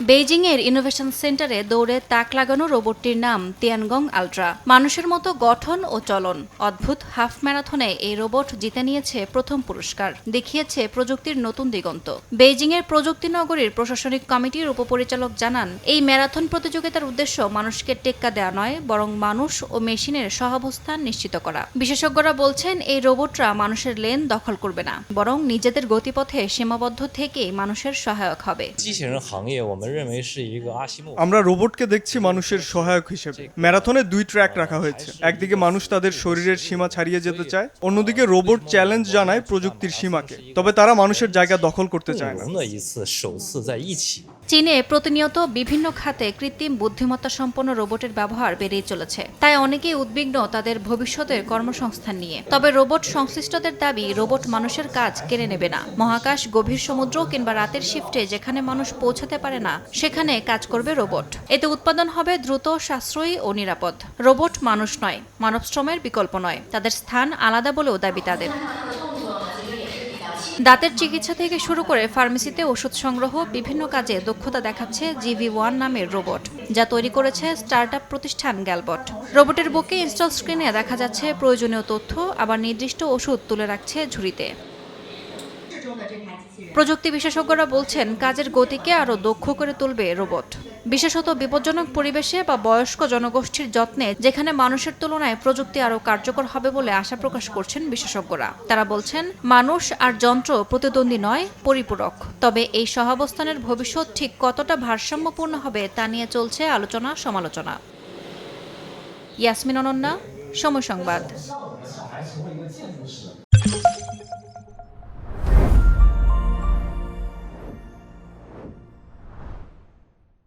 বেইজিংয়ের innovation সেন্টারে দৌড়ে তাক লাগানো রোবটটির নাম তিয়ানগং আলট্রা। মানুষের মতো গঠন ও চলন। অদ্ভুত হাফ ম্যারাথনে এই রোবট জিতে নিয়েছে প্রথম পুরস্কার। দেখিয়েছে প্রযুক্তির নতুন দিগন্ত। বেইজিংয়ের প্রযুক্তি নগরীর প্রশাসনিক কমিটির উপপরিচালক জানান, এই ম্যারাথন প্রতিযোগিতার উদ্দেশ্য মানুষকে টেক্কা দেওয়া নয়, বরং মানুষ ও মেশিনের সহাবস্থান নিশ্চিত করা। বিশেষজ্ঞরা বলছেন, এই রোবটরা মানুষের লেন দখল করবে না, বরং নিজেদের গতিপথে সীমাবদ্ধ থেকে মানুষের সহায়ক হবে। 们认为是一个阿西莫夫 আমরা রোবটকে দেখছি মানুষের সহায়ক হিসেবে ম্যারাথনে দুই ট্র্যাক রাখা হয়েছে একদিকে মানুষ তাদের শরীরের সীমা ছাড়িয়ে যেতে চায় অন্যদিকে রোবট চ্যালেঞ্জ জানায় প্রযুক্তির সীমাকে তবে তারা মানুষের জায়গা দখল করতে 共 চায় না চীনে প্রতিনিয়ত বিভিন্ন খাতে কৃত্রিম বুদ্ধিমত্তা সম্পন্ন রোবটের ব্যবহার বেড়েই চলেছে। তাই অনেকেই উদ্বিগ্ন তাদের ভবিষ্যতের কর্মসংস্থান নিয়ে। তবে রোবট সংশ্লিষ্টদের দাবি, রোবট মানুষের কাজ কেড়ে নেবে না। মহাকাশ, গভীর সমুদ্র কিংবা রাতের শিফটে যেখানে মানুষ পৌঁছাতে পারে না, সেখানে কাজ করবে রোবট। এতে উৎপাদন হবে দ্রুত, সাশ্রয়ী ও নিরাপদ। রোবট মানুষ নয় মানব শ্রমের বিকল্প নয়। তাদের স্থান আলাদা বলেও দাবি তাদের। দাঁতের চিকিৎসা থেকে শুরু করে ফার্মেসিতে ওষুধ সংগ্রহ, বিভিন্ন কাজে দক্ষতা দেখাচ্ছে জিভি ওয়ান নামের রোবট, যা তৈরি করেছে স্টার্টআপ প্রতিষ্ঠান গ্যালবট। রোবটের বুকে ইনস্টল স্ক্রিনে দেখা যাচ্ছে প্রয়োজনীয় তথ্য, আবার নির্দিষ্ট ওষুধ তুলে রাখছে ঝুড়িতে। প্রযুক্তি বিশেষজ্ঞরা বলছেন, কাজের গতিকে আরও দক্ষ করে তুলবে রোবট। বিশেষত বিপজ্জনক পরিবেশে বা বয়স্ক জনগোষ্ঠীর যত্নে, যেখানে মানুষের তুলনায় প্রযুক্তি আরও কার্যকর হবে বলে আশা প্রকাশ করছেন বিশেষজ্ঞরা। তারা বলছেন, মানুষ আর যন্ত্র প্রতিদ্বন্দ্বী নয়, পরিপূরক। তবে এই সহাবস্থানের ভবিষ্যৎ ঠিক কতটা ভারসাম্যপূর্ণ হবে তা নিয়ে চলছে আলোচনা, সমালোচনা। ইয়াসমিন অনন্যা, সময় সংবাদ।